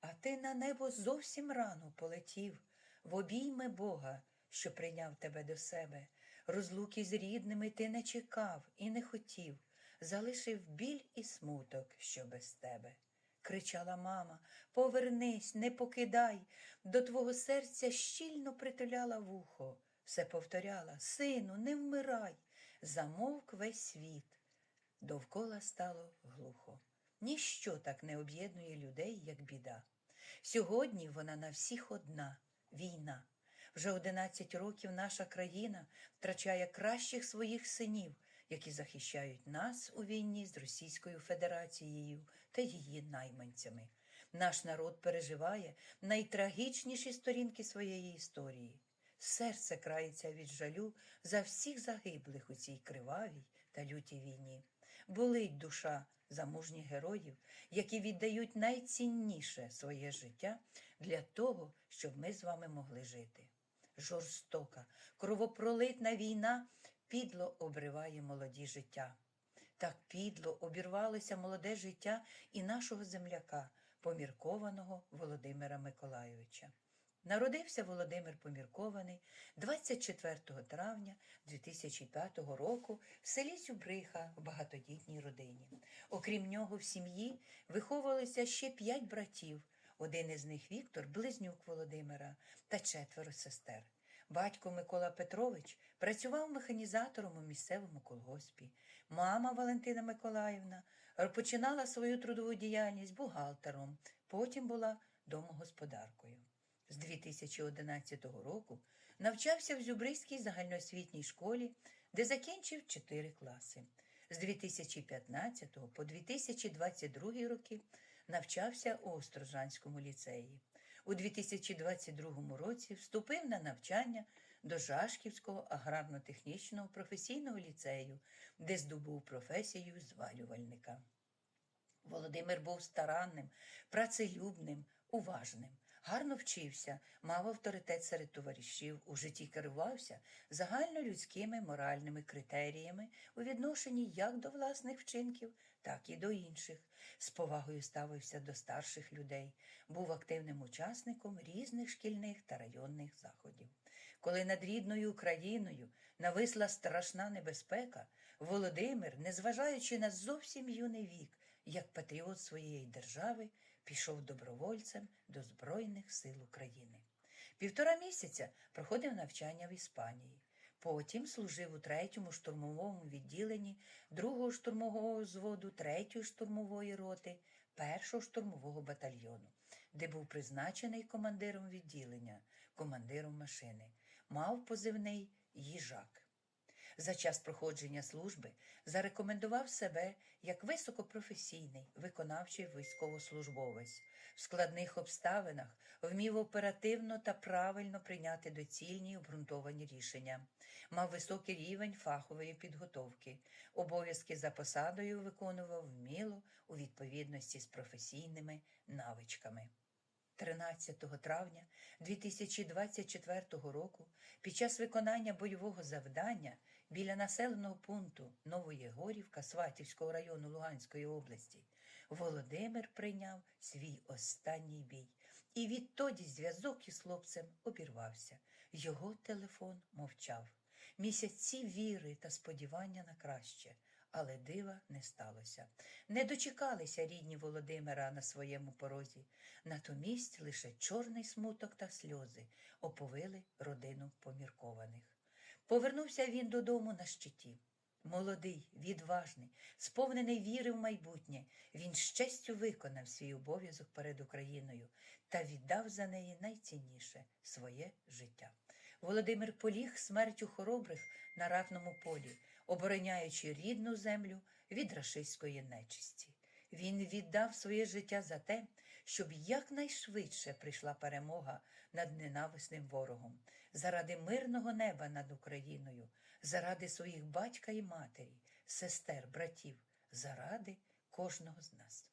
А ти на небо зовсім рано полетів, в обійми Бога, що прийняв тебе до себе. Розлуки з рідними ти не чекав і не хотів, залишив біль і смуток, що без тебе. Кричала мама, повернись, не покидай, до твого серця щільно притуляла вухо, все повторяла, сину, не вмирай, замовк весь світ. Довкола стало глухо. Ніщо так не об'єднує людей, як біда. Сьогодні вона на всіх одна війна. Вже 11 років наша країна втрачає кращих своїх синів, які захищають нас у війні з Російською Федерацією та її найманцями. Наш народ переживає найтрагічніші сторінки своєї історії. Серце крається від жалю за всіх загиблих у цій кривавій та лютій війні. Болить душа за мужніх героїв, які віддають найцінніше своє життя для того, щоб ми з вами могли жити. Жорстока, кровопролитна війна підло обриває молоді життя. Так підло обірвалося молоде життя і нашого земляка, поміркованого Володимира Миколайовича. Народився Володимир Поміркований 24 травня 2005 року в селі Зюбриха в багатодітній родині. Окрім нього, в сім'ї виховувалися ще п'ять братів. Один із них Віктор, близнюк Володимира та четверо сестер. Батько Микола Петрович працював механізатором у місцевому колгоспі. Мама Валентина Миколаївна починала свою трудову діяльність бухгалтером, потім була домогосподаркою. З 2011 року навчався в Зюбриській загальноосвітній школі, де закінчив 4 класи. З 2015 по 2022 роки навчався у Острожанському ліцеї. У 2022 році вступив на навчання до Жашківського аграрно-технічного професійного ліцею, де здобув професію зварювальника. Володимир був старанним, працелюбним, уважним, гарно вчився, мав авторитет серед товаришів, у житті керувався загальнолюдськими моральними критеріями у відношенні як до власних вчинків, так і до інших. З повагою ставився до старших людей, був активним учасником різних шкільних та районних заходів. Коли над рідною Україною нависла страшна небезпека, Володимир, незважаючи на зовсім юний вік, як патріот своєї держави, пішов добровольцем до Збройних сил України. Півтора місяця проходив навчання в Іспанії. Потім служив у третьому штурмовому відділенні другого штурмового взводу третьої штурмової роти першого штурмового батальйону, де був призначений командиром відділення, командиром машини, мав позивний їжак. За час проходження служби зарекомендував себе як високопрофесійний виконавчий військовослужбовець. В складних обставинах вмів оперативно та правильно прийняти доцільні й обґрунтовані рішення, мав високий рівень фахової підготовки, обов'язки за посадою виконував вміло у відповідності з професійними навичками. 13 травня 2024 року під час виконання бойового завдання біля населеного пункту Новоєгорівка Сватівського району Луганської області Володимир прийняв свій останній бій. І відтоді зв'язок із хлопцем обірвався. Його телефон мовчав. Місяці віри та сподівання на краще, але дива не сталося. Не дочекалися рідні Володимира на своєму порозі. Натомість лише чорний смуток та сльози оповили родину поміркованих. Повернувся він додому на щиті. Молодий, відважний, сповнений віри в майбутнє, він з честю виконав свій обов'язок перед Україною та віддав за неї найцінніше своє життя. Володимир поліг смертю хоробрих на ратному полі, обороняючи рідну землю від рашистської нечисті. Він віддав своє життя за те, щоб якнайшвидше прийшла перемога над ненависним ворогом, заради мирного неба над Україною, заради своїх батька і матері, сестер, братів, заради кожного з нас.